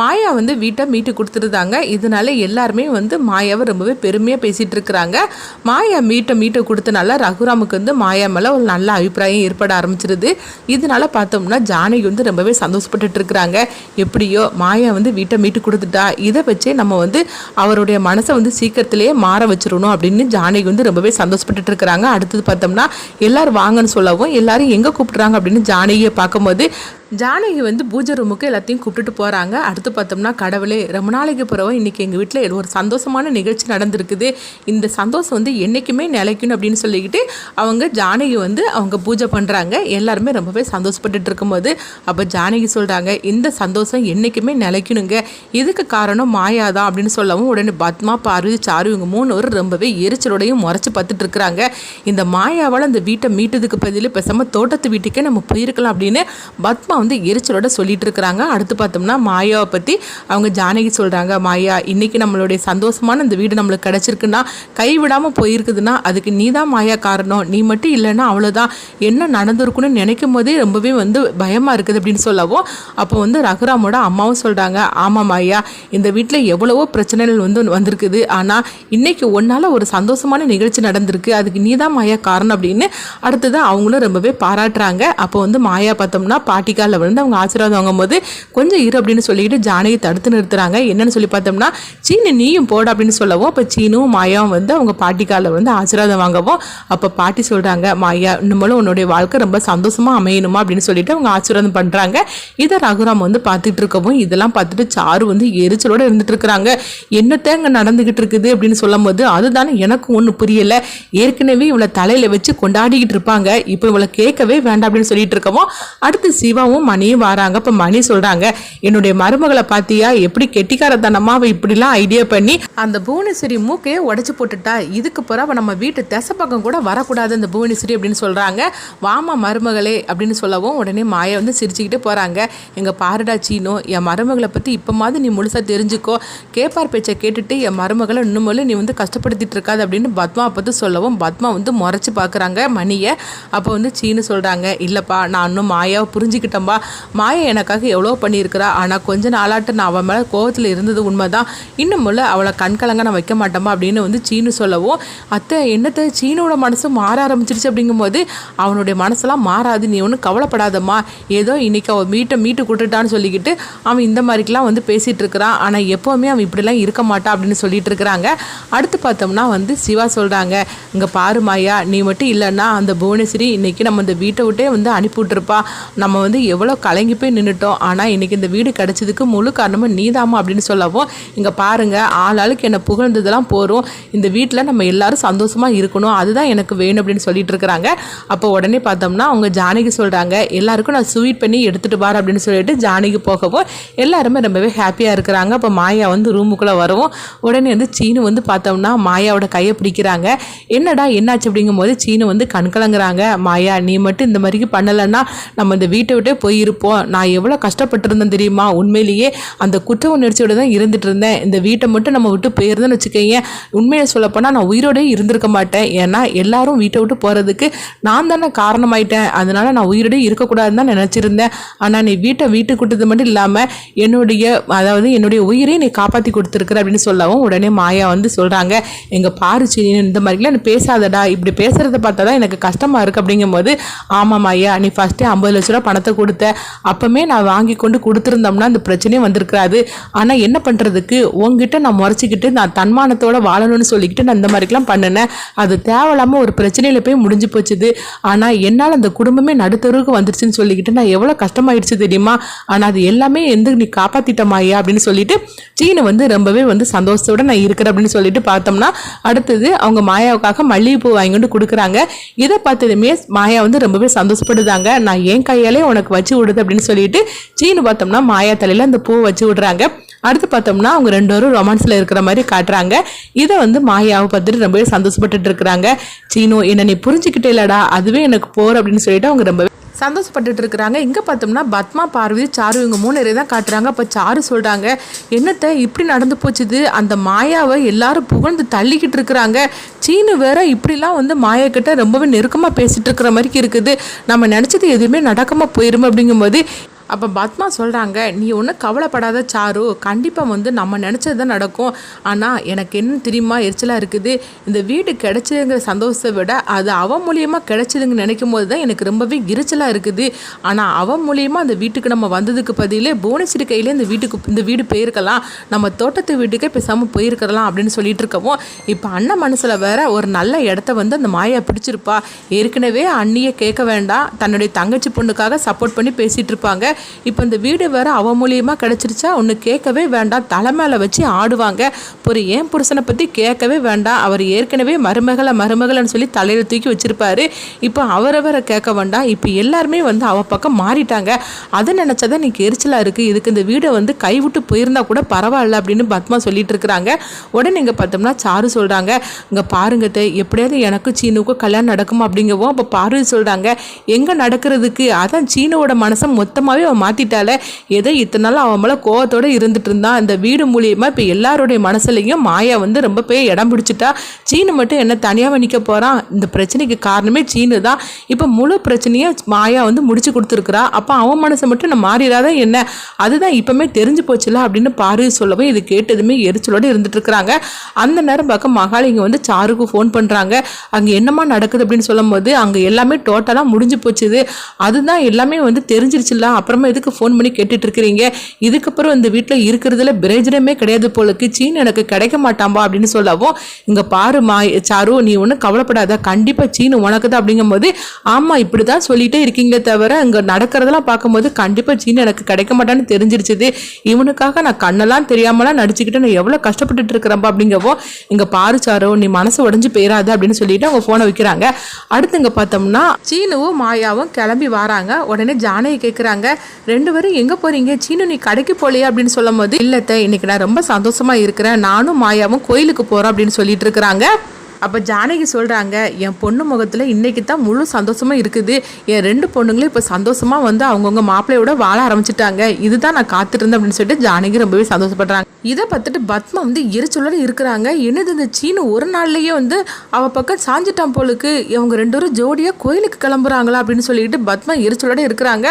மாயா வந்து வீட்டை மீட்டு கொடுத்துருந்தாங்க. இதனால எல்லாருமே வந்து மாயாவை ரொம்பவே பெருமையாக பேசிகிட்டு இருக்கிறாங்க மாயா மீட்டை மீட்டை கொடுத்தனால ரகுராமுக்கு வந்து மாயா மேலே ஒரு நல்ல அபிப்பிராயம் ஏற்பட ஆரம்பிச்சிருது. இதனால பார்த்தோம்னா ஜானகி வந்து ரொம்பவே சந்தோஷப்பட்டுட்டு இருக்கிறாங்க எப்படியோ மாயா வந்து வீட்டை மீட்டு கொடுத்துட்டா. இதை வச்சே நம்ம வந்து அவருடைய மனசை வந்து சீக்கிரத்திலேயே மாற வச்சிடணும் அப்படின்னு ஜானகி வந்து ரொம்பவே சந்தோஷப்பட்டுட்டு இருக்கிறாங்க அடுத்தது பார்த்தோம்னா எல்லாரும் வாங்கன்னு சொல்லவும் எல்லாரும் எங்கே கூப்பிடுறாங்க அப்படின்னு ஜானகியை பார்க்கும்போது ஜானகி வந்து பூஜை ரூமுக்கு எல்லாத்தையும் கூப்பிட்டுட்டு போகிறாங்க அடுத்து பார்த்தோம்னா கடவுளே ரொம்ப நாளைக்கு பிறகு இன்றைக்கி எங்கள் வீட்டில் ஒரு சந்தோஷமான நிகழ்ச்சி நடந்திருக்குது. இந்த சந்தோஷம் வந்து என்றைக்குமே நிலைக்கணும் அப்படின்னு சொல்லிக்கிட்டு அவங்க ஜானகி வந்து அவங்க பூஜை பண்ணுறாங்க எல்லாருமே ரொம்பவே சந்தோஷப்பட்டுட்டு இருக்கும்போது அப்போ ஜானகி சொல்கிறாங்க இந்த சந்தோஷம் என்றைக்குமே நிலைக்கணுங்க. இதுக்கு காரணம் மாயா தான் அப்படின்னு சொல்லவும் உடனே பத்மா பார்வதி சாரு இவங்க மூணு ஒரு ரொம்பவே எரிச்சலோடையும் முறைச்சி பார்த்துட்டு இருக்கிறாங்க. இந்த மாயாவால் அந்த வீட்டை மீட்டதுக்கு பதில் பேசாமல் தோட்டத்து வீட்டுக்கே நம்ம போயிருக்கலாம் அப்படின்னு பத்மா வந்து எரிச்சலோட சொல்லிட்டு இருக்கிறாங்க அடுத்து பார்த்தோம்னா மாயாவை பற்றி அவங்க ஜானகி சொல்கிறாங்க மாயா இன்னைக்கு நம்மளுடைய சந்தோஷமான இந்த வீடு நம்மளுக்கு கிடச்சிருக்குன்னா கைவிடாமல் போயிருக்குதுன்னா அதுக்கு நீ தான் மாயா காரணம். நீ மட்டும் இல்லைன்னா அவ்வளோதான் என்ன நடந்திருக்குன்னு நினைக்கும் போதே ரொம்பவே வந்து பயமாக இருக்குது அப்படின்னு சொல்லவும் அப்போ வந்து ரகுராமோட அம்மாவும் சொல்கிறாங்க ஆமாம் மாயா இந்த வீட்டில் எவ்வளவோ பிரச்சனைகள் வந்து வந்திருக்குது. ஆனால் இன்னைக்கு ஒன்றால் ஒரு சந்தோஷமான நிகழ்ச்சி நடந்திருக்கு. அதுக்கு நீ தான் மாயா காரணம் அப்படின்னு அடுத்தது அவங்களும் ரொம்பவே பாராட்டுறாங்க. அப்போ வந்து மாயா பார்த்தோம்னா பாட்டிக்காலில் வந்து அவங்க ஆசீர்வாதம் வாங்கும்போது கொஞ்சம் இரு அப்படின்னு சொல்லிட்டு ஜானகி தடுத்து நிறுத்துறாங்க. என்னன்னு சொல்லி பார்த்தோம்னா சீனு நீயும் போட அப்படின்னு சொல்லவும் அப்போ சீனும் மாயாவும் வந்து அவங்க பாட்டிக்காலில் வந்து ஆசீர்வாதம் வாங்கவும் அப்போ பாட்டி சொல்கிறாங்க மாயா இன்னும் உன்னுடைய வாழ்க்கை ரொம்ப சந்தோஷமாக அமையணுமா? அப்படின்னு சொல்லிட்டு அவங்க ஆசீர்வாதம் பண்ணுறாங்க இதை ரகுராம் வந்து பார்த்துட்டு இருக்கவும் இதெல்லாம் பார்த்துட்டு சாரு வந்து எரிச்சலோடு இருந்துட்டு இருக்கிறாங்க. என்னத்த அங்கே நடந்துகிட்டு இருக்குது? அப்படின்னு சொல்லும் போது அதுதானே எனக்கு ஒன்றும் புரியலை. ஏற்கனவே இவளை தலையில் வச்சு கொண்டாடிக்கிட்டு இருப்பாங்க. இப்போ இவளை கேட்கவே வேண்டாம் அப்படின்னு சொல்லிட்டு இருக்கவும் அடுத்து சிவாவும் மணியும் வராங்க. இப்போ மணி சொல்றாங்க என்னுடைய மருமகளை பார்த்தியா எப்படி கெட்டிக்காரத்தனமா அவ இப்படிலாம் ஐடியா பண்ணி அந்த புவனேஸ்வரி மூக்கையே உடைச்சு போட்டுட்டா? இதுக்கு பிறகு அவ நம்ம வீட்டு தசை பக்கம் கூட வரக்கூடாது அந்த புவனேஸ்வரி அப்படின்னு சொல்றாங்க. வாமா மருமகளே அப்படின்னு சொல்லவும் உடனே மாயா வந்து சிரிச்சுக்கிட்டே போறாங்க. எங்க பாருடா சீனோ என் மருமகளை பத்தி இப்போ மாதிரி நீ முழுசா தெரிஞ்சுக்கோ. கேப்பார் பேச்சை கேட்டுட்டு என் மருமகளை இன்னும் நீ வந்து கஷ்டப்படுத்திட்டு இருக்காது அப்படின்னு பத்மா பார்த்து சொல்லவும் பத்மா வந்து முறைச்சு பார்க்குறாங்க மணியை. அப்போ வந்து சீனு சொல்கிறாங்க இல்லைப்பா நான் இன்னும் மாயாவை புரிஞ்சுக்கிட்டேன்பா மாயா எனக்காக எவ்வளோ பண்ணியிருக்கிறா? ஆனால் கொஞ்ச நாளாட்டு நான் அவன் மேலே கோவத்தில் இருந்தது உண்மைதான். இன்னும் முள்ள அவளை கண்கலங்க நான் வைக்க மாட்டோமா அப்படின்னு வந்து சீனு சொல்லவும் அத்தை என்னத்தை? சீனோட மனசு மாற ஆரம்பிச்சிருச்சு. அப்படிங்கும்போது அவனுடைய மனசெல்லாம் மாறாது நீ ஒன்றும் கவலைப்படாதம்மா. ஏதோ இன்றைக்கி அவன் மீட்டை மீட்டு கொடுத்துட்டான்னு சொல்லிக்கிட்டு அவன் இந்த மாதிரிக்கெலாம் வந்து பேசிகிட்டு இருக்கிறான். ஆனால் எப்போவுமே அவன் இப்படிலாம் இருக்க மாட்டான் அப்படின்னு சொல்லிட்டு இருக்கிறாங்க. அடுத்து பார்த்தோம்னா வந்து சிவா சொல்கிறாங்க இங்கே பாரு மாயா நீ மட்டும் இல்லைன்னா அந்த புவனேஸ்வரி இன்றைக்கி நம்ம இந்த வீட்டை விட்டே வந்து அனுப்பிவிட்டுருப்பா நம்ம வந்து எவ்வளோ கலங்கி போய் நின்றுட்டோம் ஆனால் இன்னைக்கு இந்த வீடு கிடச்சதுக்கு முழு காரணமும் நீதாமா அப்படின்னு சொல்லவும் இங்கே பாருங்கள் ஆள் ஆளுக்கு என்னை புகழ்ந்ததெல்லாம் போகிறோம் இந்த வீட்டில் நம்ம எல்லாரும் சந்தோஷமாக இருக்கணும் அதுதான் எனக்கு வேணும் அப்படின்னு சொல்லிட்டு இருக்கிறாங்க. அப்போ உடனே பார்த்தோம்னா அவங்க ஜானகி சொல்கிறாங்க எல்லாருக்கும் நான் ஸ்வீட் பண்ணி எடுத்துகிட்டு பாரு அப்படின்னு சொல்லிட்டு ஜானகி போகவும் எல்லாருமே ரொம்பவே ஹாப்பியாக இருக்கிறாங்க. அப்போ மாயா வந்து ரூமுக்குள்ளே வரவும் உடனே வந்து சீனு வந்து பார்த்தோம்னா மாயாவோட கையை பிடிக்கிறாங்க. என்னடா என்னாச்சு? அப்படிங்கும்போது சீனு வந்து கண்கலங்குறாங்க. மாயா நீ மட்டும் இந்த மாதிரிக்கு பண்ணலைன்னா நம்ம இந்த வீட்டை விட்டே போயிருப்போம். நான் எவ்வளோ கஷ்டப்பட்டிருந்தேன் தெரியுமா? உண்மையிலேயே அந்த குற்ற உணர்ச்சியோட தான் இருந்துட்டு இருந்தேன். இந்த வீட்டை மட்டும் நம்ம விட்டு போயிருந்தேன்னு வச்சுக்கோங்க உண்மையை சொல்லப்போனால் நான் உயிரோடய இருந்திருக்க மாட்டேன். ஏன்னா எல்லாரும் வீட்டை விட்டு போகிறதுக்கு நான் தானே காரணமாயிட்டேன். அதனால நான் உயிரோடே இருக்கக்கூடாதுன்னு தான் நினச்சிருந்தேன். ஆனால் நீ வீட்டை வீட்டுக்கு கொடுத்தது மட்டும் இல்லாமல் என்னுடைய அதாவது என்னுடைய உயிரையும் நீ காப்பாற்றி கொடுத்துருக்குற அப்படின்னு சொல்லவும் உடனே மாயா வந்து சொல்கிறாங்க எங்கள் பாருச்சி சீனி இந்த மாதிரிலாம் நீ பேசாதடா. இப்படி பேசுகிறத பார்த்தா தான் எனக்கு கஷ்டமாக இருக்குது அப்படிங்கும்போது ஆமாம் மாயா நீ ஃபஸ்ட்டே ஐம்பது லட்ச ரூபா பணத்தை கொடுத்து அப்போமே நான் வாங்கி கொண்டு கொடுத்துருந்தோம்னா அந்த பிரச்சனையும் வந்திருக்காது. ஆனால் என்ன பண்ணுறதுக்கு உங்ககிட்ட நான் முறைச்சிக்கிட்டு நான் தன்மானத்தோட வாழணும்னு சொல்லிக்கிட்டு நான் இந்த மாதிரிக்கெலாம் பண்ணினேன். அது தேவையில்லாமல் ஒரு பிரச்சனையில் போய் முடிஞ்சு போச்சுது. ஆனால் என்னால் அந்த குடும்பமே நடுத்தருவுக்கு வந்துருச்சுன்னு சொல்லிக்கிட்டு நான் எவ்வளோ கஷ்டமாயிடுச்சு தெரியுமா? ஆனால் அது எல்லாமே எந்த நீ காப்பாற்றிட்டமாயா அப்படின்னு சொல்லிட்டு சீனு வந்து ரொம்பவே வந்து சந்தோஷத்தோட நான் இருக்கிறேன் அப்படின்னு சொல்லிட்டு பார்த்தோம்னா அடுத்தது அவங்க மாயாவுக்காக மல்லிகைப்பூ வாங்கிட்டு கொடுக்குறாங்க. இதை பார்த்ததுமே மாயா வந்து ரொம்பவே சந்தோஷப்படுதாங்க. நான் என் கையாலே உனக்கு வச்சு விடுது அப்படின்னு சொல்லிட்டு சீனு பார்த்தோம்னா மாயா தலையில் அந்த பூ வச்சு விடுறாங்க. அடுத்து பார்த்தோம்னா அவங்க ரெண்டு பேரும் ரொமான்ஸில் இருக்கிற மாதிரி காட்டுறாங்க. இதை வந்து மாயாவை பார்த்துட்டு ரொம்பவே சந்தோஷப்பட்டுட்டு இருக்கிறாங்க. சீனு என்னை நீ புரிஞ்சுக்கிட்டே இல்லடா அதுவே எனக்கு போகிற அப்படின்னு சொல்லிட்டு அவங்க ரொம்பவே சந்தோஷப்பட்டுட்டு இருக்கிறாங்க. இங்கே பார்த்தோம்னா பத்மா பார்வதி சாரு இவங்க மூணு பேரை தான் காட்டுறாங்க. அப்போ சாரு சொல்கிறாங்க என்னத்தை இப்படி நடந்து போச்சுது? அந்த மாயாவை எல்லாரும் புகழ்ந்து தள்ளிக்கிட்டு இருக்கிறாங்க. சீனு வேற இப்படிலாம் வந்து மாயா கிட்ட ரொம்பவே நெருக்கமாக பேசிகிட்டு இருக்கிற மாதிரி இருக்குது. நம்ம நினச்சது எதுவுமே நடக்காமல் போயிடும் அப்படிங்கும்போது அப்போ பத்மா சொல்கிறாங்க நீ ஒன்றும் கவலைப்படாத சாரு கண்டிப்பாக வந்து நம்ம நினச்சது தான் நடக்கும். ஆனால் எனக்கு என்ன தெரியுமா எரிச்சலாக இருக்குது. இந்த வீடு கிடச்சதுங்கிற சந்தோஷத்தை விட அது அவன் மூலியமாக கிடைச்சதுங்க நினைக்கும் போது தான் எனக்கு ரொம்பவே எரிச்சலாக இருக்குது. ஆனால் அவன் மூலியமாக அந்த வீட்டுக்கு நம்ம வந்ததுக்கு பதிலே புவனேஸ்வரி கையிலே இந்த வீட்டுக்கு இந்த வீடு போயிருக்கலாம். நம்ம தோட்டத்து வீட்டுக்கே பேசாமல் போயிருக்கலாம் அப்படின்னு சொல்லிட்டு இருக்கவும் இப்போ அண்ணன் மனசில் வேற ஒரு நல்ல இடத்த வந்து அந்த மாயா பிடிச்சிருப்பா. ஏற்கனவே அண்ணியை கேட்க வேண்டாம். தன்னுடைய தங்கச்சி பொண்ணுக்காக சப்போர்ட் பண்ணி பேசிகிட்டு இருப்பாங்க. இப்போ இந்த வீடு வேற அவ மூலியமாக கிடச்சிருச்சா? ஒன்று கேட்கவே வேண்டாம். தலை மேலே வச்சு ஆடுவாங்க. ஒரு ஏன் புருஷனை பற்றி கேட்கவே வேண்டாம். அவர் ஏற்கனவே மருமகளை மருமகள்னு சொல்லி தலையில் தூக்கி வச்சிருப்பாரு. இப்போ அவரவரை கேட்க வேண்டாம். இப்போ எல்லாருமே வந்து அவ பக்கம் மாறிட்டாங்க. அதை நினச்சதான் நீ எரிச்சலாக இருக்குது இதுக்கு இந்த வீடை வந்து கைவிட்டு போயிருந்தா கூட பரவாயில்ல அப்படின்னு பத்மா சொல்லிட்டு இருக்கிறாங்க. உடனே இங்கே பார்த்தோம்னா சாரு சொல்கிறாங்க இங்கே பாருங்க தே, எப்படியாவது எனக்கும் சீனுக்கும் கல்யாணம் நடக்குமா அப்படிங்கவும் அப்போ பார்வதி சொல்கிறாங்க எங்கே நடக்கிறதுக்கு? அதான் சீனுவோட மனசை மொத்தமாகவே பேரை மாற்றிட்டால ஏதோ இத்தனை நாள் அவன் மேலே கோவத்தோடு இருந்துட்டு இருந்தான். அந்த வீடு மூலியமாக இப்போ எல்லாருடைய மனசுலையும் மாயா வந்து ரொம்ப போய் இடம் பிடிச்சிட்டா. சீனு மட்டும் என்ன தனியாக நிற்க போகிறான் இந்த பிரச்சனைக்கு காரணமே சீனு தான். இப்போ முழு பிரச்சனையும் மாயா வந்து முடிச்சு கொடுத்துருக்குறா. அப்போ அவன் மனசை மட்டும் நான் மாறிடாத என்ன? அதுதான் இப்போமே தெரிஞ்சு போச்சுல அப்படின்னு பாரு சொல்லவும் இது கேட்டதுமே எரிச்சலோடு இருந்துட்டு இருக்கிறாங்க. அந்த நேரம் பார்க்க மகாலிங்க வந்து சாருக்கு ஃபோன் பண்ணுறாங்க அங்கே என்னமா நடக்குது அப்படின்னு சொல்லும்போது அங்கே எல்லாமே டோட்டலாக முடிஞ்சு போச்சுது. அதுதான் எல்லாமே வந்து தெரிஞ்சிருச்சுல. அப்புறம் எதுக்கு ஃபோன் பண்ணி கேட்டுட்டு இருக்கிறீங்க இதுக்கப்புறம் இந்த வீட்டில் இருக்கிறதுல பிரயோஜனமே கிடையாது போலுக்கு. சீன் எனக்கு கிடைக்க மாட்டாம்பா அப்படின்னு சொல்லவும் இங்கே பாருமா சாரு நீ ஒன்றும் கவலைப்படாத. கண்டிப்பாக சீனு உனக்கு தான் அப்படிங்கும்போது ஆமாம் இப்படி தான் சொல்லிட்டே இருக்கீங்களே தவிர இங்கே நடக்கிறதெல்லாம் பார்க்கும்போது கண்டிப்பாக சீனு எனக்கு கிடைக்க மாட்டான்னு தெரிஞ்சிருச்சுது. இவனுக்காக நான் கண்ணெல்லாம் தெரியாமலாம் நடிச்சுக்கிட்டு நான் எவ்வளோ கஷ்டப்பட்டுட்டு இருக்கிறப்பா அப்படிங்கவோ இங்கே பாரு சாரு நீ மனசு உடஞ்சு போயிடாது அப்படின்னு சொல்லிட்டு அவங்க ஃபோனை வைக்கிறாங்க. அடுத்து இங்கே பார்த்தோம்னா சீனுவும் மாயாவும் கிளம்பி வராங்க. உடனே ஜானகி கேட்குறாங்க ரெண்டு பேரும் எங்கே போகிறீங்க சீனு நீ கடைக்கு போகலையா அப்படின்னு சொல்லும் போது இல்லத்த இன்னைக்கு நான் ரொம்ப சந்தோஷமா இருக்கிறேன். நானும் மாயாவும் கோயிலுக்கு போகிறோம் அப்படின்னு சொல்லிட்டு இருக்கிறாங்க. அப்போ ஜானகி சொல்கிறாங்க என் பொண்ணு முகத்தில் இன்னைக்கு தான் முழு சந்தோஷமாக இருக்குது. என் ரெண்டு பொண்ணுங்களும் இப்போ சந்தோஷமாக வந்து அவங்கவுங்க மாப்பிள்ளையோட வாழ ஆரம்பிச்சிட்டாங்க. இதுதான் நான் காத்துட்டு இருந்தேன் அப்படின்னு சொல்லிட்டு ஜானகி ரொம்பவே சந்தோஷப்படுறாங்க. இதை பார்த்துட்டு பத்மா வந்து எரிச்சலோட இருக்கிறாங்க. என்னது இந்த சீனு ஒரு நாள்லேயே வந்து அவள் பக்கம் சாஞ்சிட்டான் போலுக்கு. இவங்க ரெண்டு பேரும் ஜோடியாக கோயிலுக்கு கிளம்புறாங்களா அப்படின்னு சொல்லிட்டு பத்மா எரிச்சலோட இருக்கிறாங்க.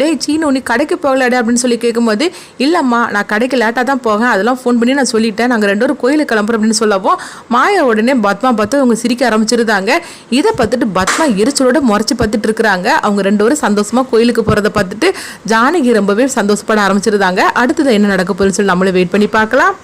டேய் சீனு நீ கடைக்கு போகலடே அப்படின்னு சொல்லி கேட்கும்போது இல்லைம்மா நான் கடைக்கு லேட்டாக தான் போவேன். அதெல்லாம் ஃபோன் பண்ணி நான் சொல்லிட்டேன். நாங்கள் ரெண்டு பேரும் கோயிலுக்கு கிளம்புறோம் அப்படின்னு சொல்லவும் மாயா உடனே பத்மா பார்த்து அவங்க சிரிக்க ஆரம்பிச்சிருந்தாங்க. இதை பார்த்துட்டு பத்மா எரிச்சலோட முறைச்சி பார்த்துட்டு இருக்கிறாங்க. அவங்க ரெண்டு பேரும் சந்தோஷமாக கோயிலுக்கு போகிறத பார்த்துட்டு ஜானகி ரொம்பவே சந்தோஷப்பட ஆரம்பிச்சிருந்தாங்க. அடுத்தது என்ன நடக்க போகுதுன்னு சொல்லி நம்மளே வெயிட் பண்ணி பார்க்கலாம்